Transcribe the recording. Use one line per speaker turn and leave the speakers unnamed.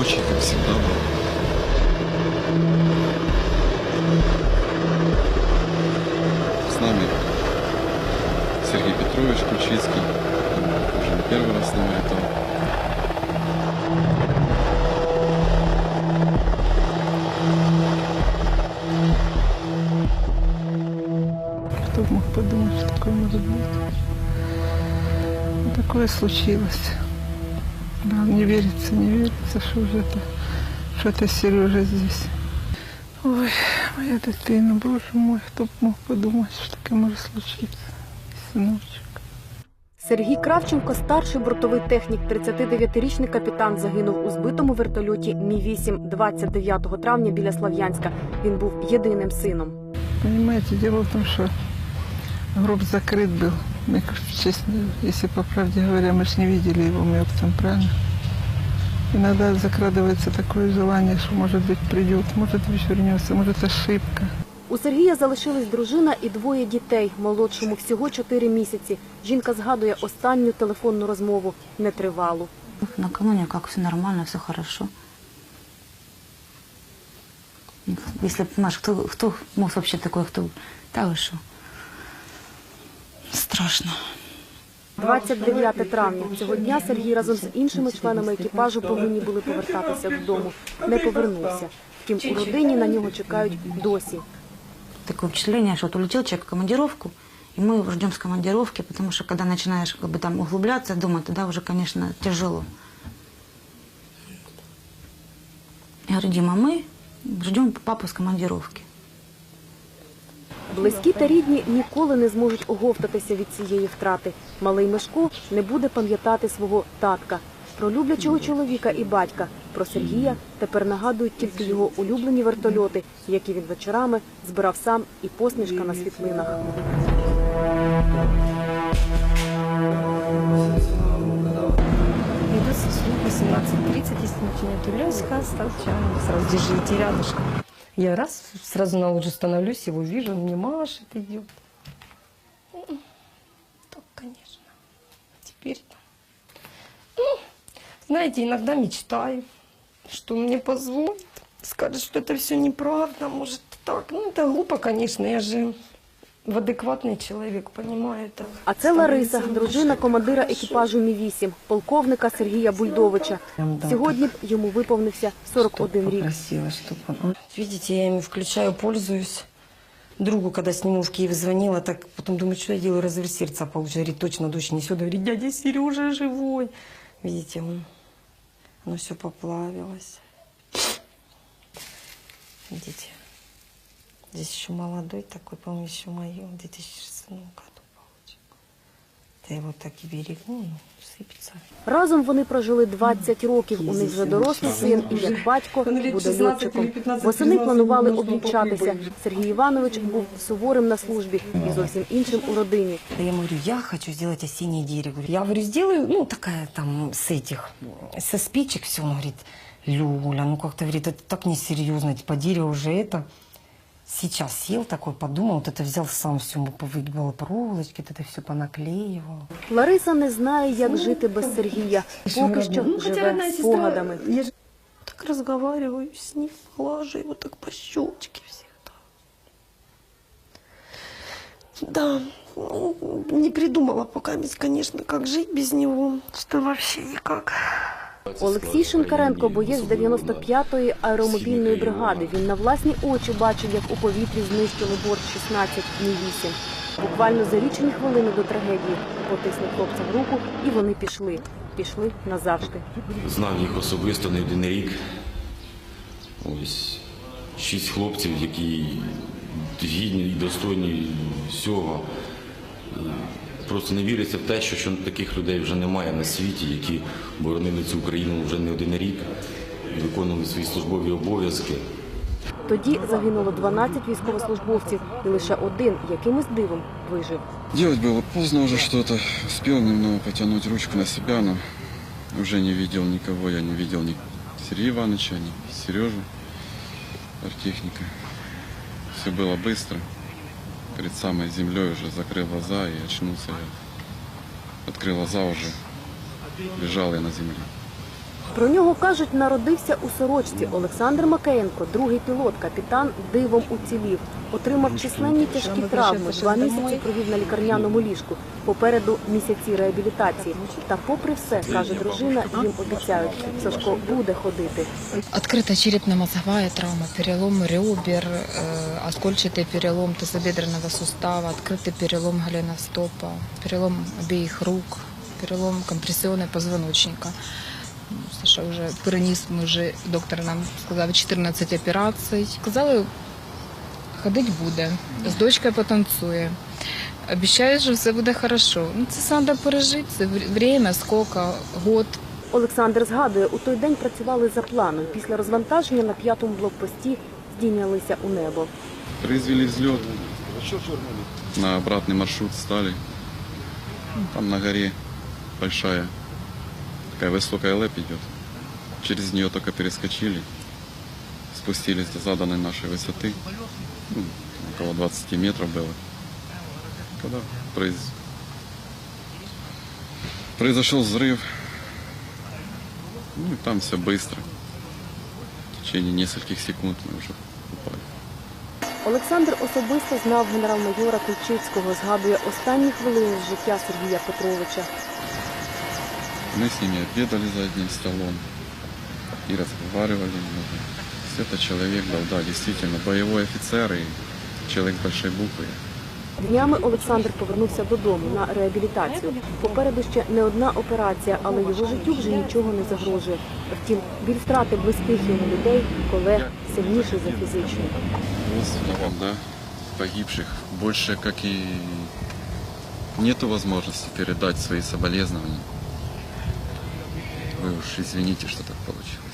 рабочий, как всегда был. С нами Сергей Петрович Ключицкий. Уже не первый раз с нами летал.
Кто мог подумать, что такое может быть? Такое случилось. Да, не верится, не верится, що вже это, що это Сережа здесь. Ой, моя дитина, боже мой, хто б мог подумати, що таке може случитися. Синочок.
Сергій Кравченко, старший бортовий технік, 39-річний капітан, загинув у збитому вертольоті Мі-8 29 травня біля Слав'янська. Він був єдиним сином.
Понимаете, дело в том, что гроб закрыт был. Мы, честно, если по правде говоря, мы же не видели его мертвым, правильно? Иногда закрадывается такое желание, что, может быть, придет, может быть, вернется, может, ошибка.
У Сергія залишились дружина і двоє дітей. Молодшому всього 4 місяці. Жінка згадує останню телефонну розмову нетривалу.
Накануне как все нормально, все хорошо. Если понимаешь, кто, кто мог вообще такой, кто... Да вы что? Страшно.
29 травня цього дня Сергій разом з іншими членами екіпажу повинні були повертатися додому. Не повернувся. Втім, у родині на нього чекають досі.
Такое впечатление, что вот улетел человек в командировку, и мы его ждем с командировки, потому что когда начинаешь как бы там углубляться дома, тогда уже, конечно, тяжело. Я говорю, Дима, мы ждем папу с командировки.
Близькі та рідні ніколи не зможуть оговтатися від цієї втрати. Малий Мешко не буде пам'ятати свого татка. Про люблячого чоловіка і батька. Про Сергія тепер нагадують тільки його улюблені вертольоти, які він вечорами збирав сам і посмішка на світлинах.
Иду слуг 18.30, если Лёська, стал чайник, сразу держите рядышком. Я раз, сразу на лоджию становлюсь, его вижу, он мне машет, идет. Так, конечно. Теперь, ну, знаете, иногда мечтаю, что мне позвонит, скажет, что это все неправда, может так. Ну, это глупо, конечно, я же в адекватный человек, понимаю это.
А це Лариса, дружина командира екіпажу Мі-8, полковника Сергія Бульдовича. Сьогодні б йому виповнився 41 рік.
Попросила, чтобы он... Видите, я ими включаю, пользуюсь. Другу, когда с нему в Киев звонила, так потом думаю, что я делаю, разрыв сердца получаю. Говорит, точно дочь несет. Говорит, дядя Сережа живой. Видите, он, оно все поплавилось. Видите, здесь еще молодой такой, по-моему, еще мое, в 2006 году получил. Я его так и берегу, ну, сыпется.
Разом вони прожили 20 років. У них вже дорослий син і як батько буде льотчиком. Восени планували обвінчатися. Сергій Іванович був суворим на службі і зовсім іншим у родині.
Я ему говорю, я хочу сделать осеннее дерево. Говорю, Я говорю, сделаю, ну, такая там с этих, со спичек все. Он говорит, Люля, ну как-то, говорит, это так несерьезно, типа дерево уже это. Сейчас сел такой, подумал, вот это взял сам все, повыгибал проволочки, вот это все понаклеивал.
Лариса не знає, як жити без Сергія. Поки що
Ну, хотя
живе спогадами.
я так разговариваю с ним, глажу его так по щечке всегда. Да, ну, не придумала пока, конечно, как жить без него, что вообще никак.
Олексій Шинкаренко, боєць 95-ї аеромобільної бригади. Він на власні очі бачив, як у повітрі знищили борт 16 Мі-8. Буквально за лічені хвилини до трагедії потиснув хлопцям руку, і вони пішли. Пішли назавжди.
Знав їх особисто не один рік. Ось шість хлопців, які гідні і достойні всього І Просто не віриться в те, що, що таких людей вже немає на світі, які боронили цю Україну вже не один рік, і виконували свої службові обов'язки.
Тоді загинуло 12 військовослужбовців, і лише один якимось дивом вижив.
Делать было поздно уже что-то. Успел немного потянуть ручку на себя, но уже не видел никого. Я не видел ни Сергея Ивановича, ни Сережу, артехника. Все было быстро. Перед самой землей уже закрыл глаза и очнулся я. Открыл глаза уже. Лежал я на земле.
Про нього кажуть, народився у сорочці. Олександр Макеєнко, другий пілот, капітан, дивом уцілів. Отримав численні тяжкі травми. Два місяці провів на лікарняному ліжку. Попереду місяці реабілітації. Та, попри все, каже дружина, їм обіцяють, Сашко буде ходити.
Открыта черепно-мозговая травма, перелом ребер, э, оскольчатый перелом тазобедренного сустава, открытый перелом голеностопа, перелом обеих рук, перелом компрессионной позвоночника. Саша вже переніс, ми вже доктор нам сказав 14 операцій. Сказали, ходить буде, з дочкою потанцює. Обіцяють, що все буде хорошо. Ну, це треба пережити, це время, скільки, год,
Олександр згадує, у той день працювали за планом. Після розвантаження на п'ятому блокпості здійнялися у небо.
Произвели взлет. На обратный маршрут стали. Там на горе большая, такая высокая лэп идет. Через нее только перескочили. Спустились до заданной нашей высоты. Ну, около 20 метров было. Когда произ- произошел взрыв. Ну и там все быстро. В течение нескольких секунд мы уже упали.
Олександр особисто знав генерал-майора Ключицького, згадує останні хвилини з життя Сергія Петровича.
Мы с ними обедали за одним столом и разговаривали много. Это человек был, да, действительно, боевой офицер и человек с большой буквы.
Днями Олександр повернувся додому на реабілітацію. Попереду ще не одна операція, але його життю вже нічого не загрожує. Втім, біль втрати близьких йому людей, колег сильніший за фізичний.
Родственникам, да, погибших больше, как и нету возможности передать свои соболезнования. Вы уж извините, что так получилось.